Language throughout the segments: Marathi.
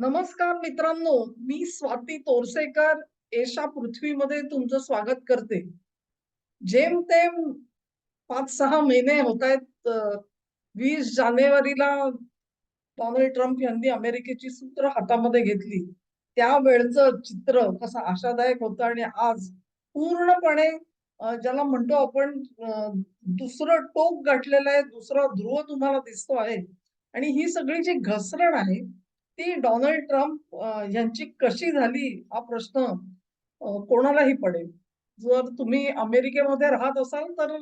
नमस्कार मित्रांनो मी स्वाती तोरसेकर एशा पृथ्वीमध्ये तुमचं स्वागत करते. जेमतेम पाच सहा महिने होत आहेत वीस जानेवारीला डोनाल्ड ट्रम्प यांनी अमेरिकेची सूत्र हातामध्ये घेतली. त्यावेळचं चित्र कसं आशादायक होतं आणि आज पूर्णपणे ज्याला म्हणतो आपण दुसरं टोक गाठलेलं आहे दुसरा ध्रुव तुम्हाला दिसतो आहे. आणि ही सगळी जी घसरण आहे ती डोनाल्ड ट्रम्प यांची कशी झाली हा प्रश्न कोणालाही पडेल. जर तुम्ही अमेरिकेमध्ये राहत असाल तर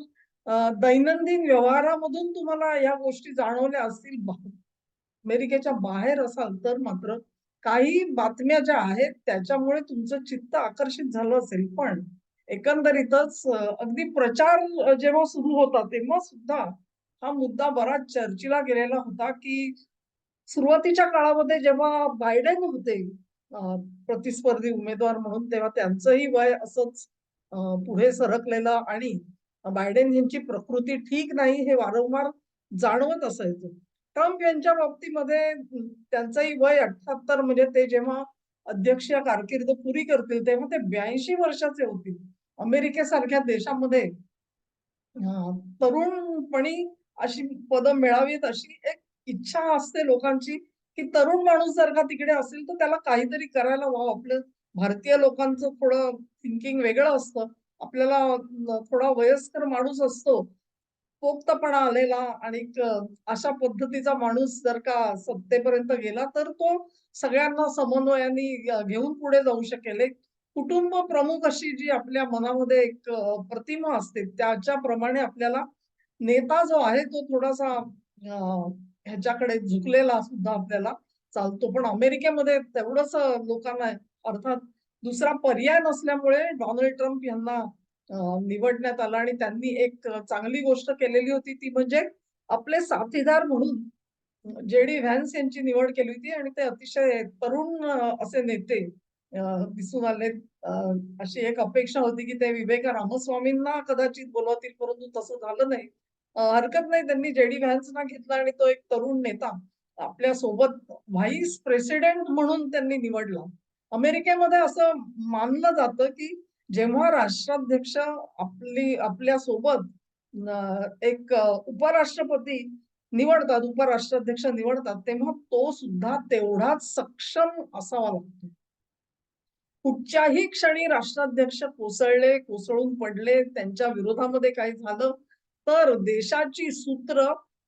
दैनंदिन व्यवहारामधून तुम्हाला या गोष्टी जाणवल्या असतील. अमेरिकेच्या बाहेर असाल तर मात्र काही बातम्या ज्या आहेत त्याच्यामुळे तुमचं चित्त आकर्षित झालं असेल. पण एकंदरीतच अगदी प्रचार जेव्हा सुरू होता तेव्हा सुद्धा हा मुद्दा बराच चर्चेला गेलेला होता की सुरुवातीच्या काळामध्ये जेव्हा बायडेन होते प्रतिस्पर्धी उमेदवार म्हणून तेव्हा त्यांचंही वय असंच पुढे सरकलेलं आणि बायडेन यांची प्रकृती ठीक नाही हे वारंवार जाणवत असायचं. ट्रम्प यांच्या बाबतीमध्ये त्यांचंही वय अठ्याहत्तर म्हणजे ते जेव्हा अध्यक्षीय कारकीर्द पुरी करतील तेव्हा ते ब्याऐंशी वर्षाचे होतील अमेरिकेसारख्या देशामध्ये तरुणपणी अशी पदं मिळावीत अशी एक इच्छा असते लोकांची की तरुण माणूस जर का तिकडे असेल तर त्याला काहीतरी करायला व्हावं. आपलं भारतीय लोकांचं थोडं थिंकिंग वेगळं असतं. आपल्याला थोडा वयस्कर माणूस असतो पोक्तपणा आलेला आणि अशा पद्धतीचा माणूस जर का सत्तेपर्यंत गेला तर तो सगळ्यांना समन्वयाने घेऊन पुढे जाऊ शकेल. एक कुटुंब प्रमुख अशी जी आपल्या मनामध्ये एक प्रतिमा असते त्याच्याप्रमाणे आपल्याला नेता जो आहे तो थोडासा ह्याच्याकडे झुकलेला सुद्धा आपल्याला चालतो. पण अमेरिकेमध्ये तेवढंच लोकांना अर्थात दुसरा पर्याय नसल्यामुळे डोनाल्ड ट्रम्प यांना निवडण्यात आलं आणि त्यांनी एक चांगली गोष्ट केलेली होती. ती म्हणजे आपले साथीदार म्हणून जे डी व्हॅन्स यांची निवड केली होती आणि ते अतिशय तरुण असे नेते दिसून आले. अशी एक अपेक्षा होती की ते विवेका रामस्वामींना कदाचित बोलवतील परंतु तसं झालं नाही. हरकत नाही. त्यांनी जेडी व्हॅन्सना घेतला आणि तो एक तरुण नेता आपल्यासोबत व्हाईस प्रेसिडेंट म्हणून त्यांनी निवडला. अमेरिकेमध्ये असं मानलं जातं की जेव्हा राष्ट्राध्यक्ष आपली आपल्यासोबत एक उपराष्ट्रपती निवडतात उपराष्ट्राध्यक्ष निवडतात तेव्हा तो सुद्धा तेवढाच सक्षम असावा लागतो. कुठच्याही क्षणी राष्ट्राध्यक्ष कोसळले कोसळून पडले त्यांच्या विरोधामध्ये काही झालं तर देशाची सूत्र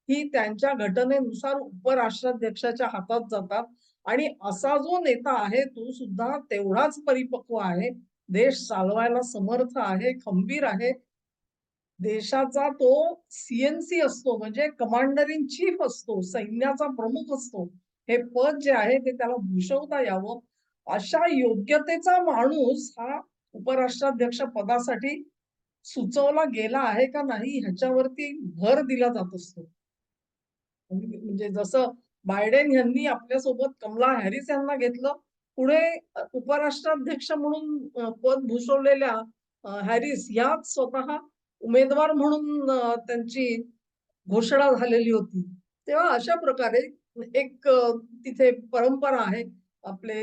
ही त्यांच्या घटनेनुसार उपराष्ट्राध्यक्षाच्या हातात जातात. आणि असा जो नेता आहे तो सुद्धा तेवढाच परिपक्व आहे. देश चालवायला समर्थ आहे खंबीर आहे. देशाचा तो सीएनसी असतो म्हणजे कमांडर इन चीफ असतो सैन्याचा प्रमुख असतो. हे पद जे आहे ते त्याला भूषवता यावं. अशा योग्यतेचा माणूस हा उपराष्ट्राध्यक्ष पदासाठी सुचवला गेला आहे का नाही ह्याच्यावरती भर दिला जात असतो. म्हणजे जसं बायडेन यांनी आपल्यासोबत कमला हॅरिस यांना घेतलं पुढे उपराष्ट्राध्यक्ष म्हणून पद भूषवलेल्या हॅरिस याच स्वतः उमेदवार म्हणून त्यांची घोषणा झालेली होती. तेव्हा अशा प्रकारे एक तिथे परंपरा आहे. आपले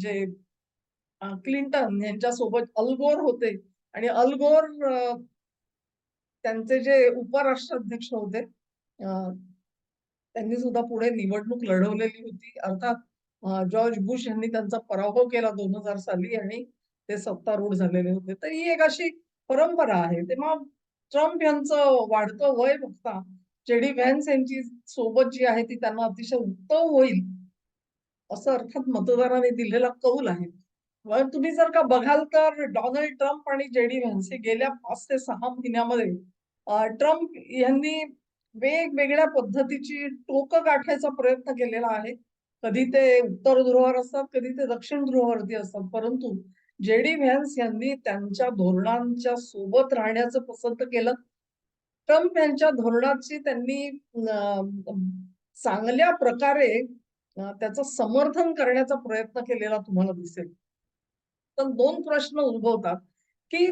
जे क्लिंटन यांच्यासोबत अल्गोर होते. आणि अल्गोर त्यांचे जे उपराष्ट्राध्यक्ष होते त्यांनी सुद्धा पुढे निवडणूक लढवलेली होती. अर्थात जॉर्ज बुश यांनी त्यांचा पराभव केला दोन हजार साली आणि ते सत्तारूढ झालेले होते. तर ही एक अशी परंपरा आहे. तेव्हा ट्रम्प यांचं वाढतं वय बघता जेडी व्हॅन्स यांची सोबत जी आहे ती त्यांना अतिशय उत्तम होईल असं अर्थात मतदारांनी दिलेला कौल आहे. तुम्ही जर का बघाल तर डोनाल्ड ट्रम्प आणि जेडी व्हॅन्स हे गेल्या पाच ते सहा महिन्यामध्ये ट्रम्प यांनी वेगवेगळ्या पद्धतीची टोकं गाठायचा प्रयत्न केलेला आहे. कधी ते उत्तर ध्रुवावर असतात कधी ते दक्षिण ध्रुवावरती असतात. परंतु जे डी व्हॅन्स यांनी त्यांच्या धोरणांच्या सोबत राहण्याचं पसंत केलं. ट्रम्प यांच्या धोरणाची त्यांनी चांगल्या प्रकारे त्याचं समर्थन करण्याचा प्रयत्न केलेला तुम्हाला दिसेल. तर दोन प्रश्न उद्भवतात की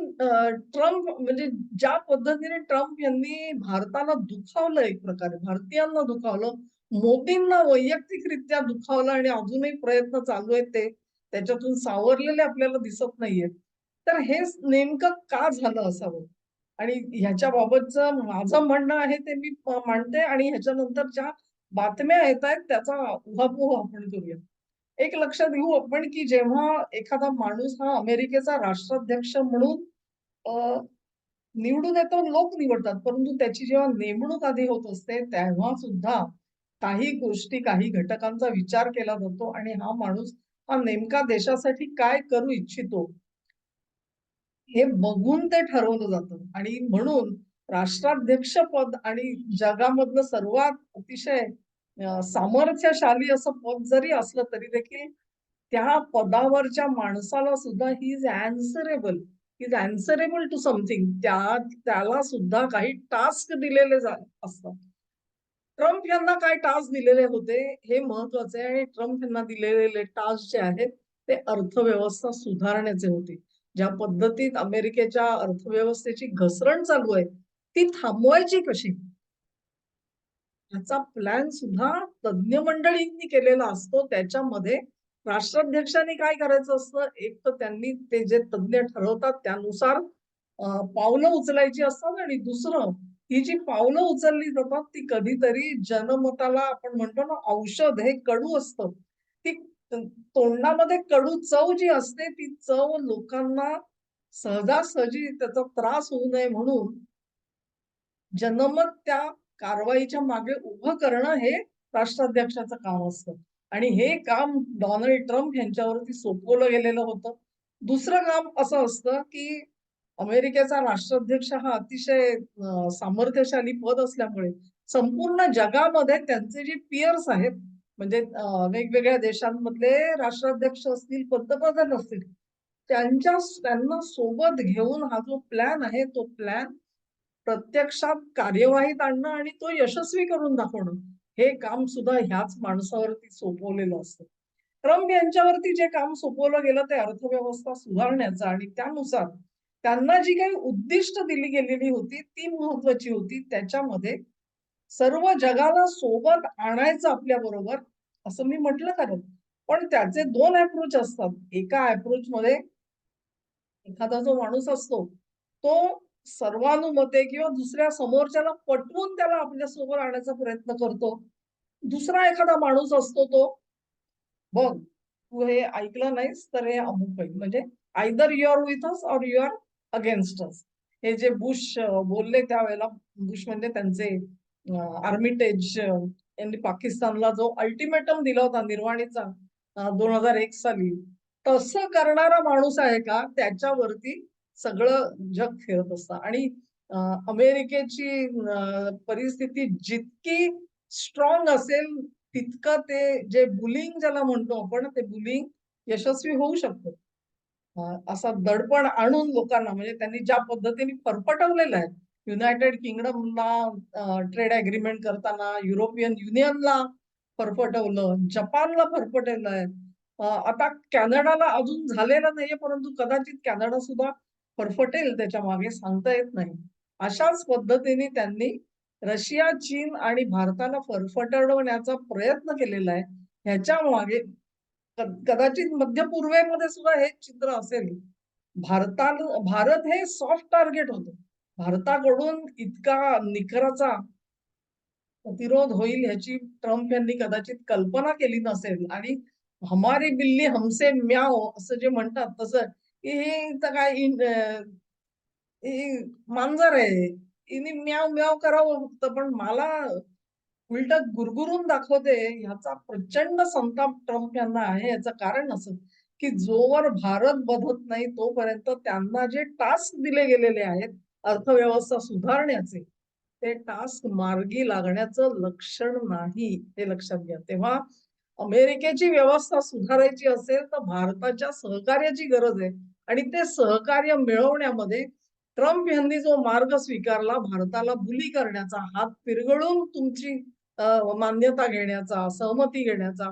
ट्रम्प म्हणजे ज्या पद्धतीने ट्रम्प यांनी भारताला दुखावलं एक प्रकारे भारतीयांना दुखावलं मोदींना वैयक्तिकरित्या दुखावलं आणि अजूनही प्रयत्न चालू आहेत ते त्याच्यातून सावरलेले आपल्याला दिसत नाहीयेत. तर हे नेमकं का झालं असावं? आणि ह्याच्या बाबतचं माझं म्हणणं आहे ते मी मांडते आणि ह्याच्यानंतर ज्या बातम्या येतायत त्याचा उहापोह आपण करूया. एक लक्षात घेऊ आपण की जेव्हा एखादा माणूस हा अमेरिकेचा राष्ट्राध्यक्ष म्हणून निवडून येतो लोक निवडतात. परंतु त्याची जेव्हा नेमणूक आधी होत असते, तेव्हा सुद्धा काही गोष्टी, काही घटकांचा विचार केला जातो आणि हा माणूस हा नेमका देशासाठी काय करू इच्छितो, हे बघून ते ठरवलं जातं आणि म्हणून राष्ट्राध्यक्ष पद आणि जगामधलं सर्वात अतिशय सामर्थ्यशाली असं पद जरी असलं तरी देखील त्या पदावरच्या माणसाला सुद्धा he is answerable. Is answerable to something. त्या त्याला सुद्धा काही टास्क दिलेले असतात. ट्रम्प यांना काय टास्क दिलेले होते हे महत्त्वाचे आहे आणि ट्रम्प यांना दिलेले टास्क जे आहेत ते अर्थव्यवस्था सुधारण्याचे होते. ज्या पद्धतीत अमेरिकेच्या अर्थव्यवस्थेची घसरण चालू आहे, ती थांबवायची कशी? ह्याचा प्लॅन सुद्धा तज्ञ मंडळींनी केलेला असतो. त्याच्यामध्ये राष्ट्राध्यक्षांनी काय करायचं असतं, एक तर त्यांनी ते जे तज्ञ ठरवतात त्यानुसार पावलं उचलायची असतात आणि दुसरं ही जी पावलं उचलली जातात ती कधीतरी जनमताला आपण म्हणतो ना औषध हे कडू असतं. ती तोंडामध्ये कडू चव जी असते ती चव लोकांना सहजासहजी त्याचा त्रास होऊ नये म्हणून जनमत त्या कारवाईच्या मागे उभं करणं हे राष्ट्राध्यक्षाचं काम असतं. आणि हे काम डोनाल्ड ट्रम्प यांच्यावरती सोपवलं गेलेलं होतं. दुसरं काम असं असतं, की अमेरिकेचा राष्ट्राध्यक्ष हा अतिशय सामर्थ्यशाली पद असल्यामुळे संपूर्ण जगामध्ये त्यांचे जे पियर्स आहेत, म्हणजे वेगवेगळ्या देशांमधले राष्ट्राध्यक्ष असतील, पंतप्रधान असतील, त्यांच्या त्यांना सोबत घेऊन हा जो प्लॅन आहे, तो प्लॅन प्रत्यक्षात कार्यवाहीत आणणं आणि तो यशस्वी करून दाखवणं, हे काम सुद्धा ह्याच माणसावरती सोपवलेलं असतं. ट्रम्प यांच्यावरती जे काम सोपवलं गेलं ते अर्थव्यवस्था सुधारण्याचं आणि त्यानुसार त्यांना जी काही उद्दिष्ट दिली गेलेली होती, ती महत्वाची होती. त्याच्यामध्ये सर्व जगाला सोबत आणायचं आपल्याबरोबर, असं मी म्हटलं खरं. पण त्याचे दोन अप्रोच असतात. एका अप्रोचमध्ये एखादा जो माणूस असतो, तो सर्वानुमते किंवा दुसऱ्या समोरच्याला पटवून त्याला आपल्यासमोर आणण्याचा प्रयत्न करतो. दुसरा एखादा माणूस असतो तो, "बघ, तू हे ऐकलं नाहीस तर हे अमुक होईल." म्हणजे either you are with us or you are against us. हे जे बुश बोलले त्यावेळेला बुश म्हणजे त्यांचे आर्मिटेज यांनी पाकिस्तानला जो अल्टिमेटम दिला होता निर्वाणीचा दोन हजार एक साली. तसं करणारा माणूस आहे का त्याच्यावरती सगळं जग फिरत असतं आणि अमेरिकेची परिस्थिती जितकी स्ट्रॉंग असेल, तितकं ते जे बुलिंग ज्याला म्हणतो आपण, ते बुलिंग यशस्वी होऊ शकतं. असा दडपण आणून लोकांना म्हणजे त्यांनी ज्या पद्धतीने फरफटवलेलं आहे. युनायटेड किंगडमला ट्रेड अग्रीमेंट करताना, युरोपियन युनियनला फरफटवलं, जपानला फरफटवलं आहे आता कॅनडाला अजून झालेलं नाहीये, परंतु कदाचित कॅनडा सुद्धा फरफटेल त्याच्यामागे सांगता येत नाही. अशाच पद्धतीने त्यांनी रशिया, चीन आणि भारताला फरफटवण्याचा प्रयत्न केलेला आहे. ह्याच्या मागे कदाचित मध्य पूर्वेमध्ये सुद्धा हे चित्र असेल. भारताला भारत हे सॉफ्ट टार्गेट होतं. भारताकडून इतका निखराचा प्रतिरोध होईल ह्याची ट्रम्प यांनी कदाचित कल्पना केली नसेल आणि हमारी बिल्ली हमसे म्याव असं जे म्हणतात तसं, काय ही मांजर आहे. हिने म्याव म्याव करावं फक्त, पण मला उलटं गुरगुरून दाखवते ह्याचा प्रचंड संताप ट्रम्प यांना आहे. याचं कारण असं, की जोवर भारत बदत नाही तोपर्यंत त्यांना जे टास्क दिले गेलेले आहेत अर्थव्यवस्था सुधारण्याचे, ते टास्क मार्गी लागण्याचं लक्षण नाही, हे लक्षात घ्या. तेव्हा अमेरिकेची व्यवस्था सुधारायची असेल, तर भारताच्या सहकार्याची गरज आहे. आणि ते सहकार्य मिळवण्यामध्ये ट्रम्प यांनी जो मार्ग स्वीकारला भारताला बुली करण्याचा, हात पिरगळून तुमची मान्यता घेण्याचा, सहमती घेण्याचा,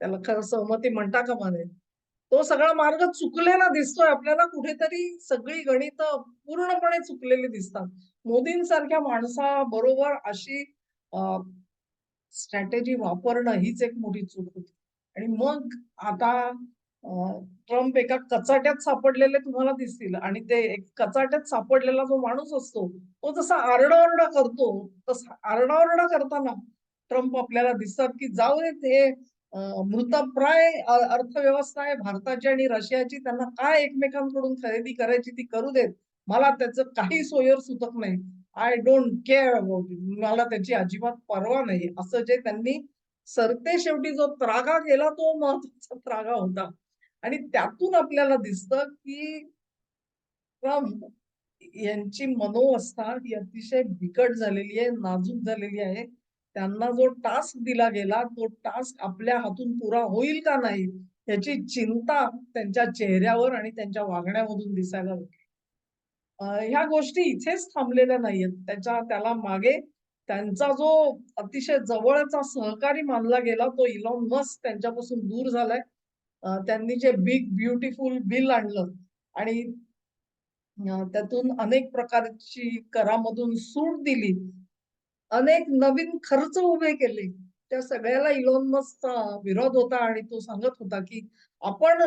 त्याला खरं सहमती म्हणता का मध्ये तो सगळा मार्ग चुकलेला दिसतोय. आपल्याला कुठेतरी सगळी गणित पूर्णपणे चुकलेली दिसतात. मोदींसारख्या माणसाबरोबर अशी स्ट्रॅटेजी वापरणं हीच एक मोठी चूक होती. आणि मग आता ट्रम्प एका कचाट्यात सापडलेले तुम्हाला दिसतील आणि ते एक कचाट्यात सापडलेला जो माणूस असतो तो जसा आरडाओरडा करतो तसा आरडाओरडा करताना ट्रम्प आपल्याला दिसतात की जाऊ देत हे मृतप्राय अर्थव्यवस्था आहे भारताची आणि रशियाची त्यांना काय एकमेकांकडून खरेदी करायची ती करू देत मला त्याचं काही सोयर सुतक नाही. I don't care about it मला त्याची अजिबात पर्वा नाही असं जे त्यांनी सरते शेवटी जो त्रागा केला तो महत्त्वाचा त्रागा होता. आणि त्यातून आपल्याला दिसत की यांची मनोवस्था ही अतिशय बिकट झालेली आहे नाजूक झालेली आहे. त्यांना जो टास्क दिला गेला तो टास्क आपल्या हातून पुरा होईल का नाही याची चिंता त्यांच्या चेहऱ्यावर आणि त्यांच्या वागण्यामधून दिसायला लागली. ह्या गोष्टी इथेच थांबलेल्या नाहीयेत. त्याच्या त्याला मागे त्यांचा जो अतिशय जवळचा सहकारी मानला गेला तो इलॉन मस्क त्यांच्यापासून दूर झालाय. त्यांनी जे बिग ब्युटिफुल बिल आणलं आणि त्यातून अनेक प्रकारची करामधून सूट दिली. अनेक नवीन खर्च उभे केले. त्या सगळ्याला इलॉन मस्कचा विरोध होता आणि तो सांगत होता की आपण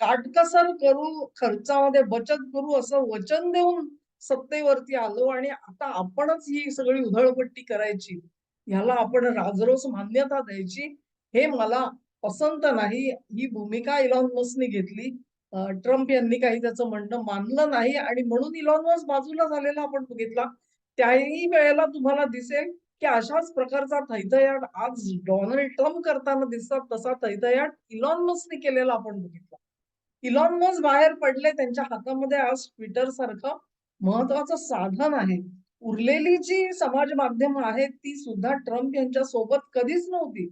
काटकसर करू खर्चामध्ये बचत करू असं वचन देऊन सत्तेवरती आलो आणि आता आपणच ही सगळी उधळपट्टी करायची. ह्याला आपण राजरोस मान्यता द्यायची. हे मला पसंत नाही. ही भूमिका इलॉन मस्कने घेतली. ट्रम्प यांनी काही त्याचं म्हणणं मानलं नाही आणि म्हणून इलॉन मस्क बाजूला झालेला आपण बघितला. त्याही वेळेला तुम्हाला दिसेल की अशाच प्रकारचा थैथयाट आज डोनाल्ड ट्रम्प करताना दिसतात तसा थैथयाट इलॉन मस्कने केलेला आपण बघितला. इलॉन मस्क बाहेर पडले त्यांच्या हातामध्ये आज ट्विटर सारखं महत्वाचं साधन आहे. उरलेली जी समाज माध्यम आहेत ती सुद्धा ट्रम्प यांच्या सोबत कधीच नव्हती.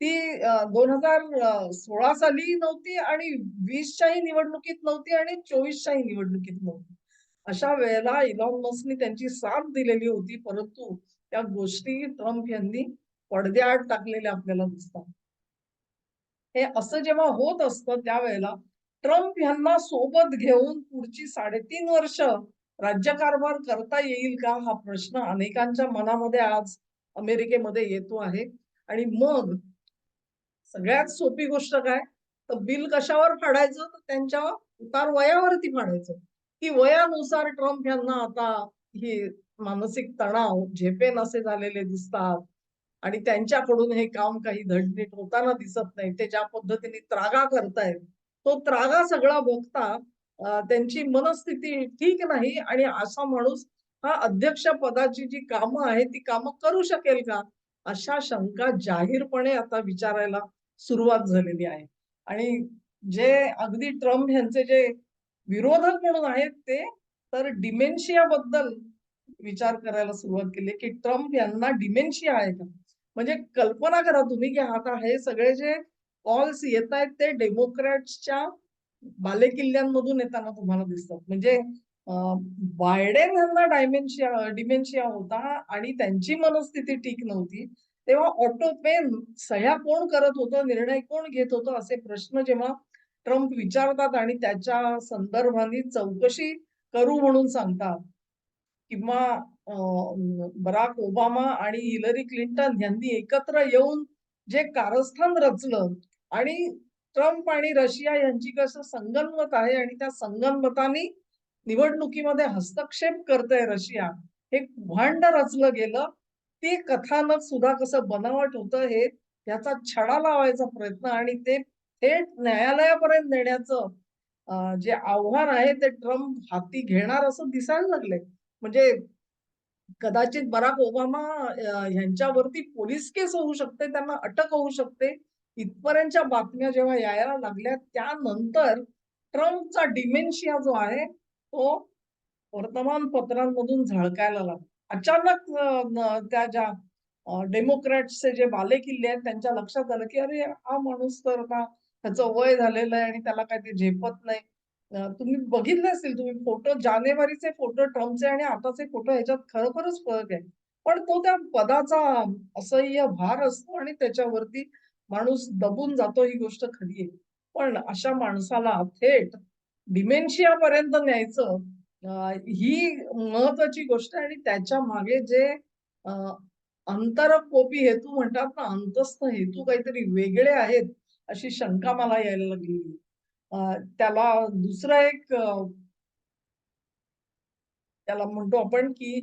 ती दोन हजार सोळा साली नव्हती आणि वीसच्याही निवडणुकीत नव्हती आणि चोवीसच्याही निवडणुकीत नव्हती. अशा वेळेला इलॉन मस्कने त्यांची साथ दिलेली होती परंतु त्या गोष्टी ट्रम्प यांनी पडद्याआड टाकलेल्या आपल्याला दिसतात. हे असं जेव्हा होत असतं त्यावेळेला ट्रम्प यांना सोबत घेऊन पुढची साडेतीन वर्ष राज्यकारभार करता येईल का हा प्रश्न अनेकांच्या मनामध्ये आज अमेरिकेमध्ये येतो आहे. आणि मग सगळ्यात सोपी गोष्ट काय? तर बिल कशावर फाडायचं? तर त्यांच्या उतार वयावरती फाडायचं. की वयानुसार ट्रम्प यांना आता ही मानसिक तणाव झेपेन असे झालेले दिसतात. आणि त्यांच्याकडून हे काम काही धडनीट होताना दिसत नाही. ते ज्या पद्धतीने त्रागा करतायत तो त्रागा सगळा बघता त्यांची मनस्थिती ठीक नाही आणि असा माणूस हा अध्यक्ष पदाची जी कामं आहेत ती कामं करू शकेल का? अशा शंका जाहीरपणे आता विचारायला सुरुवात झालेली आहे. आणि जे अगदी ट्रम्प यांचे जे विरोधक म्हणून आहेत ते तर डिमेन्शिया बद्दल विचार करायला सुरुवात केली की ट्रम्प यांना डिमेन्शिया आहे का? म्हणजे कल्पना करा तुम्ही की आता हे सगळे जे कॉल्स येत आहेत ते डेमोक्रॅट्सच्या बालेकिल्ल्यांमधून येताना तुम्हाला दिसतात. म्हणजे बायडेन यांना डायमेन्शिया डिमेन्शिया होता आणि त्यांची मनस्थिती ठीक नव्हती. तेव्हा ऑटो पेन सह्या कोण करत होतं निर्णय कोण घेत होतं असे प्रश्न जेव्हा ट्रम्प विचारतात आणि त्याच्या संदर्भाने चौकशी करू म्हणून सांगतात किंवा बराक ओबामा आणि हिलरी क्लिंटन यांनी एकत्र येऊन जे कारस्थान रचलं आणि ट्रम्प आणि रशिया यांची कसं संगनमत आहे आणि त्या संगनमताने निवडणुकीमध्ये हस्तक्षेप करतय रशिया हे भांड रचलं गेलं. ते कथानक सुद्धा कसं बनावट होतं हे याचा छडा लावायचा प्रयत्न आणि ते थेट न्यायालयापर्यंत नेण्याचं जे आव्हान आहे ते ट्रम्प हाती घेणार असं दिसायला लागलंय. म्हणजे कदाचित बराक ओबामा यांच्यावरती पोलीस केस होऊ शकते त्यांना अटक होऊ शकते. इथपर्यंतच्या बातम्या जेव्हा यायला लागल्या त्यानंतर ट्रम्पचा डिमेन्शिया जो आहे तो वर्तमानपत्रांमधून झळकायला लागला. अचानक त्या ज्या डेमोक्रॅट्सचे जे बालेकिल्ले आहेत त्यांच्या लक्षात आलं की अरे हा माणूस तर ना त्याचं वय झालेलं आहे आणि त्याला काही ते झेपत नाही. तुम्ही बघितले असतील तुम्ही फोटो जानेवारीचे फोटो ट्रम्पचे आणि आताचे फोटो ह्याच्यात खरोखरच फरक आहे. पण तो त्या पदाचा असह्य भार असतो आणि त्याच्यावरती माणूस दबून जातो ही गोष्ट खरी आहे. पण अशा माणसाला थेट डिमेन्शिया पर्यंत न्यायचं ही महत्वाची गोष्ट आहे आणि त्याच्यामागे जे अंतरकोपी हेतू म्हणतात ना अंतस्थ हेतू काहीतरी वेगळे आहेत अशी शंका मला यायला लागली. त्याला दुसरं एक त्याला म्हणतो आपण की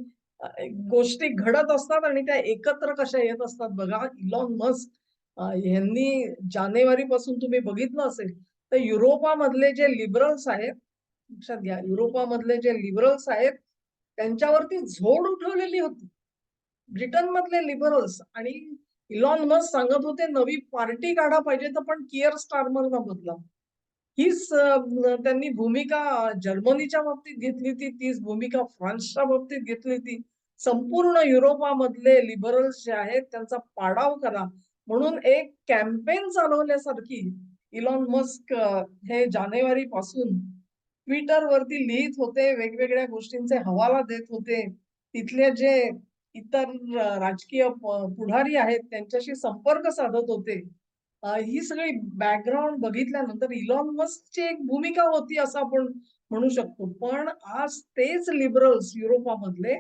गोष्टी घडत असतात आणि त्या एकत्र कशा येत असतात. बघा इलॉन मस्क यांनी जानेवारी पासून तुम्ही बघितलं असेल तर युरोपामधले जे लिबरल्स आहेत लक्षात घ्या युरोपामधले जे लिबरल्स आहेत त्यांच्यावरती झोड उठवलेली होती. ब्रिटन मधले लिबरल्स आणि इलॉन मस्क सांगत होते नवी पार्टी काढा पाहिजे तर पण किअर स्टारमरला बदला हीच त्यांनी भूमिका जर्मनीच्या बाबतीत घेतली होती तीच भूमिका फ्रान्सच्या बाबतीत घेतली होती. संपूर्ण युरोपामधले लिबरल्स जे आहेत त्यांचा पाडाव करा. म्हणून एक कॅम्पेन चालवल्यासारखी इलॉन मस्क हे जानेवारी पासून ट्विटर वरती लिहित होते वेगवेगळ्या गोष्टींचे हवाला देत होते. तिथले जे इतर राजकीय पुढारी आहेत त्यांच्याशी संपर्क साधत होते. ही सगळी बॅकग्राऊंड बघितल्यानंतर इलॉन मस्कची एक भूमिका होती असं आपण म्हणू शकतो. पण आज तेच लिबरल्स युरोपामधले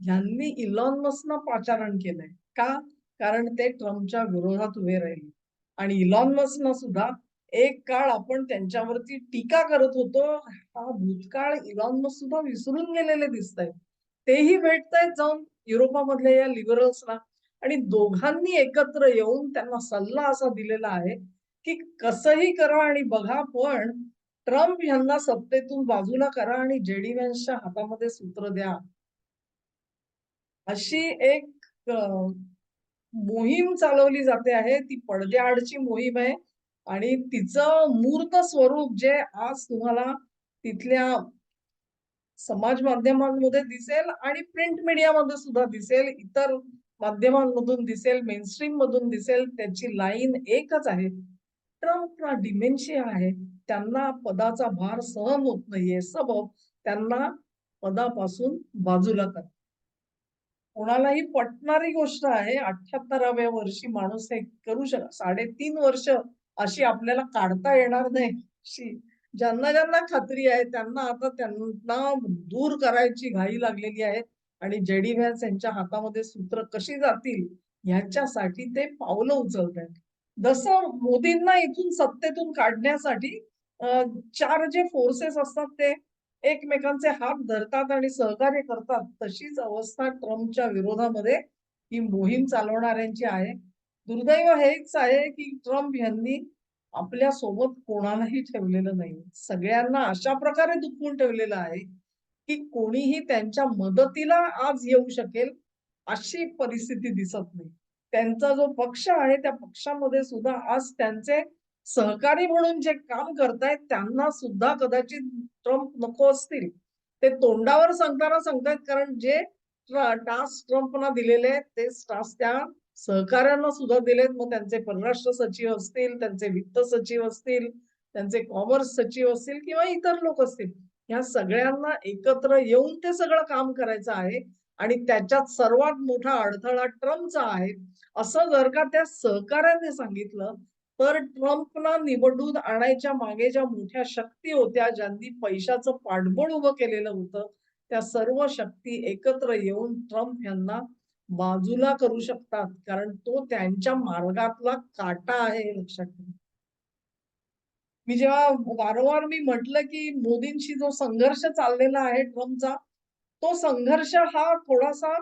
यांनी इलॉन मस्कना पाचारण केलंय. का? कारण ते ट्रम्पच्या विरोधात उभे राहिले. आणि इलॉन मस्कना सुद्धा एक काळ आपण त्यांच्यावरती टीका करत होतो हा भूतकाळ इलॉन मस्क सुद्धा विसरून गेलेले दिसत आहेत तेही भेटतायत जाऊन युरोपामधल्या या लिबरल्सना आणि दोघांनी एकत्र येऊन त्यांना सल्ला असा दिलेला आहे की कसंही करा आणि बघा पण ट्रम्प यांना सत्तेतून बाजूला करा आणि जेडी व्हॅन्सच्या हातामध्ये सूत्र द्या. अशी एक मोहीम चालवली जाते आहे. ती पडद्याआडची मोहीम आहे आणि तिचं मूर्त स्वरूप जे आज तुम्हाला तिथल्या समाज माध्यमांमध्ये दिसेल आणि प्रिंट मीडियामध्ये सुद्धा दिसेल. इतर माध्यमांमधून दिसेल मेनस्ट्रीम मधून दिसेल त्याची लाईन एकच आहे. ट्रम्पला डिमेन्शिया आहे. त्यांना पदाचा भार सहन होत नाहीये. सबब त्यांना पदापासून बाजूला कर. कोणालाही पटणारी गोष्ट आहे अठ्याहत्तराव्या वर्षी माणूस हे करू शकत साडेतीन वर्ष अशी आपल्याला काढता येणार नाही. ज्यांना ज्यांना खात्री आहे त्यांना आता त्यांना दूर करायची घाई लागलेली आहे. आणि जेडी व्हॅन्स यांच्या हातामध्ये सूत्र कशी जातील ह्याच्यासाठी ते पावलं उचलत आहेत जसं मोदींना इथून सत्तेतून काढण्यासाठी चार जे फोर्सेस असतात ते एकमेकांचे हात धरतात आणि सहकार्य करतात तशीच अवस्था ट्रम्पच्या विरोधामध्ये ही मोहीम चालवणाऱ्यांची आहे. दुर्दैव हेच आहे की ट्रम्प यांनी आपल्यासोबत कोणालाही ठेवलेलं नाही. सगळ्यांना अशा प्रकारे दुखवून ठेवलेलं आहे की कोणीही त्यांच्या मदतीला आज येऊ शकेल अशी परिस्थिती दिसत नाही. त्यांचा जो पक्ष आहे त्या पक्षामध्ये सुद्धा आज त्यांचे सहकारी म्हणून जे काम करतायत त्यांना सुद्धा कदाचित ट्रम्प नको असतील. ते तोंडावर सांगताना सांगतायत कारण जे टास्क ट्रम्पना दिलेले आहेत तेच टास्क त्या सहकाऱ्यांना सुद्धा दिलेत. मग त्यांचे परराष्ट्र सचिव असतील त्यांचे वित्त सचिव असतील त्यांचे कॉमर्स सचिव असतील किंवा इतर लोक असतील. ह्या सगळ्यांना एकत्र येऊन ते सगळं काम करायचं आहे आणि त्याच्यात सर्वात मोठा अडथळा ट्रम्पचा आहे. असं जर का त्या सहकार्याने सांगितलं तर ट्रम्पला निवडून आणायच्या मागे ज्या मोठ्या शक्ती होत्या ज्यांनी पैशाचं पाठबळ उभं केलेलं होतं त्या सर्व शक्ती एकत्र येऊन ट्रम्प यांना बाजूला करू शकतात. कारण तो त्यांच्या मार्गातला काटा आहे लक्षात ठेवा. मी जेव्हा वारंवार मी म्हटलं की मोदींशी जो संघर्ष चाललेला आहे ट्रम्पचा तो संघर्ष हा थोडासा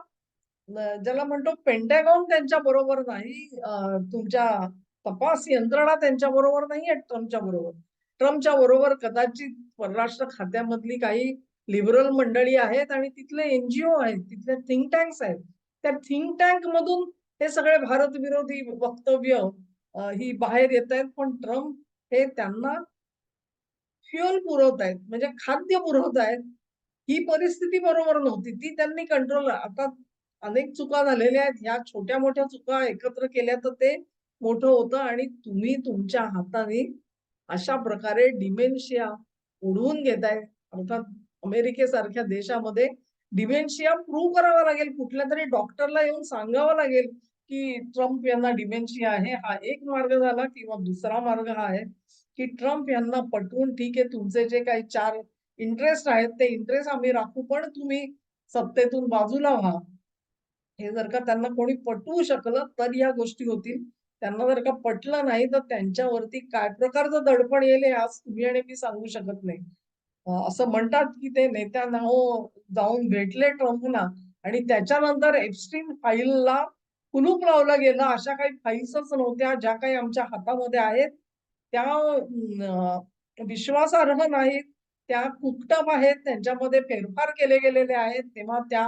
ज्याला म्हणतो पेंटॅगॉन त्यांच्या बरोबर नाही तुमच्या तपास यंत्रणा त्यांच्या बरोबर नाही आहे ट्रम्पच्या बरोबर. ट्रम्पच्या बरोबर कदाचित परराष्ट्र खात्यामधली काही लिबरल मंडळी आहेत आणि तिथले एनजीओ आहेत तिथले थिंक टँक्स आहेत. त्या थिंक टँक मधून हे सगळे भारत विरोधी वक्तव्य ही बाहेर येत आहेत पण ट्रम्प हे त्यांना फ्युअल पुरवत आहेत म्हणजे खाद्य पुरवत आहेत ही परिस्थिती बरोबर नव्हती. ती त्यांनी कंट्रोल आता अनेक चुका झालेल्या आहेत. ह्या छोट्या मोठ्या चुका एकत्र केल्या तर ते मोठं होतं आणि तुम्ही तुमच्या हाताने अशा प्रकारे डिमेन्शिया उडवून घेताय. अर्थात अमेरिकेसारख्या देशामध्ये डिमेन्शिया प्रूव्ह करावा लागेल. कुठल्या तरी डॉक्टरला येऊन सांगावं लागेल. की ट्रम्प यांना डिमेन्शिया आहे हा एक मार्ग झाला किंवा दुसरा मार्ग हा आहे की ट्रम्प यांना पटवून ठीक आहे तुमचे जे काही चार इंटरेस्ट आहेत ते इंटरेस्ट आम्ही राखू पण तुम्ही सत्तेतून बाजूला व्हा. हे जर का त्यांना कोणी पटवू शकलं तर या गोष्टी होतील. त्यांना जर का पटलं नाही तर त्यांच्यावरती काय प्रकारचं दडपण येईल हे आज तुम्ही आणि मी सांगू शकत नाही. असं म्हणतात की ते नेत्यांना हो जाऊन भेटले ट्रम्पना आणि त्याच्यानंतर एक्स्ट्रीम फाईलला कुलूप लावलं गेलं. अशा काही फाईल्सच नव्हत्या. ज्या काही आमच्या हातामध्ये आहेत त्या विश्वासार्ह नाहीत. त्या कुकटप आहेत. त्यांच्यामध्ये फेरफार केले गेलेले आहेत. तेव्हा त्या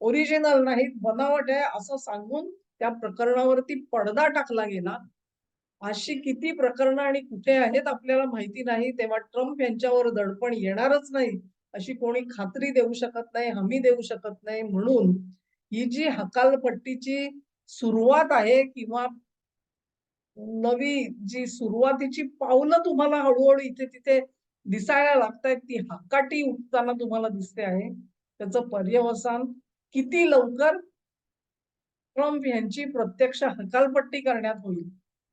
ओरिजिनल नाहीत. बनावट आहे असं सांगून त्या प्रकरणावरती पडदा टाकला गेला. अशी किती प्रकरणं आणि कुठे आहेत आपल्याला माहिती नाही. तेव्हा ट्रम्प यांच्यावर दडपण येणारच नाही. अशी कोणी खात्री देऊ शकत नाही हमी देऊ शकत नाही. म्हणून ही जी हकालपट्टीची सुरुवात आहे किंवा नवी जी सुरुवातीची पावलं तुम्हाला हळूहळू इथे तिथे दिसायला लागतायत ती हकाटी उठताना तुम्हाला दिसते आहे. त्याचं पर्यवसान किती लवकर ट्रम्प यांची प्रत्यक्ष हकालपट्टी करण्यात होईल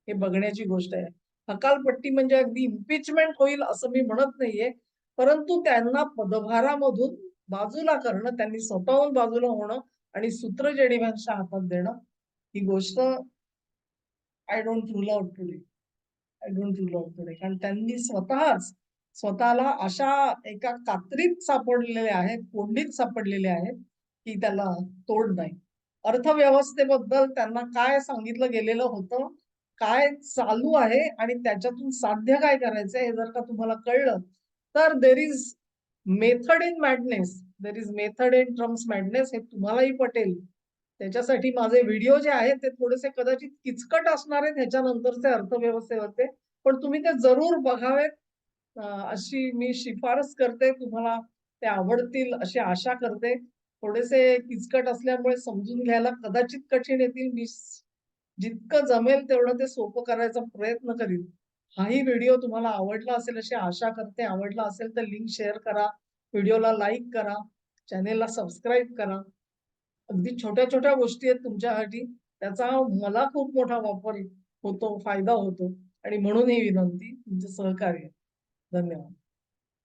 हे बघण्याची गोष्ट आहे. हकालपट्टी म्हणजे अगदी इम्पिचमेंट होईल असं मी म्हणत नाहीये परंतु त्यांना पदभारामधून बाजूला करणं त्यांनी स्वतःहून बाजूला होणं आणि सूत्र हातात देणं ही गोष्ट I don't rule out today I don't rule out today कारण त्यांनी स्वतःच स्वतःला अशा एका कात्रीत सापडलेले आहेत कोंडीत सापडलेले आहेत की त्याला तोड नाही. अर्थव्यवस्थेबद्दल त्यांना काय सांगितलं गेलेलं होतं काय चालू आहे आणि त्याच्यातून साध्य काय करायचं हे जर का तुम्हाला कळलं तर there is method in madness there is method in Trump's madness हे तुम्हालाही पटेल. त्याच्यासाठी माझे व्हिडिओ जे आहेत ते थोडेसे कदाचित किचकट असणार आहेत ह्याच्यानंतरचे अर्थव्यवस्थेवरचे पण तुम्ही ते जरूर बघावेत. अशी मी शिफारस करते तुम्हाला ते आवडतील अशी आशा करते. थोडेसे किचकट असल्यामुळे समजून घ्यायला कदाचित कठीण येतील. मी जितकं जमेल तेवढं ते सोपं करायचा प्रयत्न करीन. हाही व्हिडिओ तुम्हाला आवडला असेल अशी आशा करते. आवडला असेल तर लिंक शेअर करा. व्हिडिओला लाईक करा. चॅनेलला सबस्क्राईब करा. अगदी छोट्या छोट्या गोष्टी आहेत तुमच्यासाठी. त्याचा मला खूप मोठा वापर होतो फायदा होतो. आणि म्हणून ही विनंती तुमचं सहकार्य. धन्यवाद.